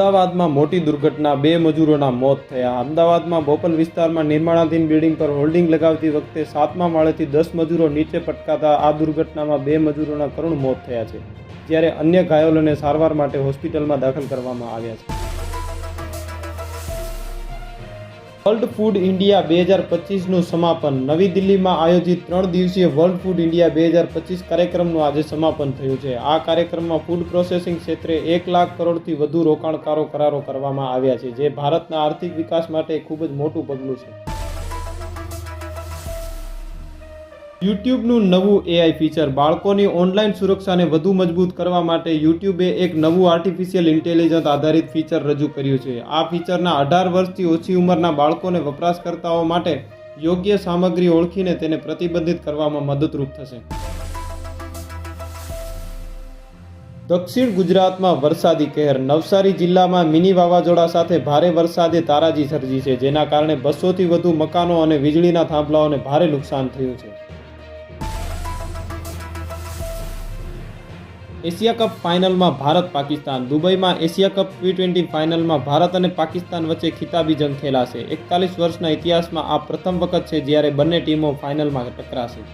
અમદાવાદમાં મોટી દુર્ઘટના, બે મજૂરોના મોત થયા. અમદાવાદમાં બોપલ વિસ્તારમાં નિર્માણાધીન બિલ્ડિંગ પર હોલ્ડિંગ લગાવતી વખતે સાતમા માળેથી દસ મજૂરો નીચે પટકાતા આ દુર્ઘટનામાં બે મજૂરોના કરુણ મોત થયા છે, જ્યારે અન્ય ઘાયલોને સારવાર માટે હોસ્પિટલમાં દાખલ કરવામાં આવ્યા છે. વર્લ્ડ ફૂડ ઇન્ડિયા બે હજાર પચીસનું સમાપન. નવી દિલ્હીમાં આયોજિત ત્રણ દિવસીય વર્લ્ડ ફૂડ ઇન્ડિયા બે હજાર પચીસ કાર્યક્રમનું આજે સમાપન થયું છે. આ કાર્યક્રમમાં ફૂડ પ્રોસેસિંગ ક્ષેત્રે એક લાખ કરોડથી વધુ રોકાણકારો કરારો કરવામાં આવ્યા છે, જે ભારતના આર્થિક વિકાસ માટે ખૂબ જ મોટું પગલું છે. યુટ્યુબનું નવું એઆઈ ફીચર બાળકોની ઓનલાઈન સુરક્ષાને વધુ મજબૂત કરવા માટે યુટ્યુબે એક નવું આર્ટિફિશિયલ ઇન્ટેલિજન્સ આધારિત ફીચર રજૂ કર્યું છે. આ ફીચરના અઢાર વર્ષથી ઓછી ઉંમરના બાળકોને વપરાશકર્તાઓ માટે યોગ્ય સામગ્રી ઓળખીને તેને પ્રતિબંધિત કરવામાં મદદરૂપ થશે. દક્ષિણ ગુજરાતમાં વરસાદી કહેર. નવસારી જિલ્લામાં મિની વાવાઝોડા સાથે ભારે વરસાદે તારાજી સર્જી છે, જેના કારણે બસોથી વધુ મકાનો અને વીજળીના થાંભલાઓને ભારે નુકસાન થયું છે. એશિયા કપ ફાઇનલમાં ભારત પાકિસ્તાન. દુબઈમાં એશિયા કપ ટી ટ્વેન્ટી ફાઇનલમાં ભારત અને પાકિસ્તાન વચ્ચે ખિતાબી જંગ ખેલાશે. એકતાલીસ વર્ષના ઇતિહાસમાં આ પ્રથમ વખત છે જ્યારે બંને ટીમો ફાઇનલમાં ટકરાશે.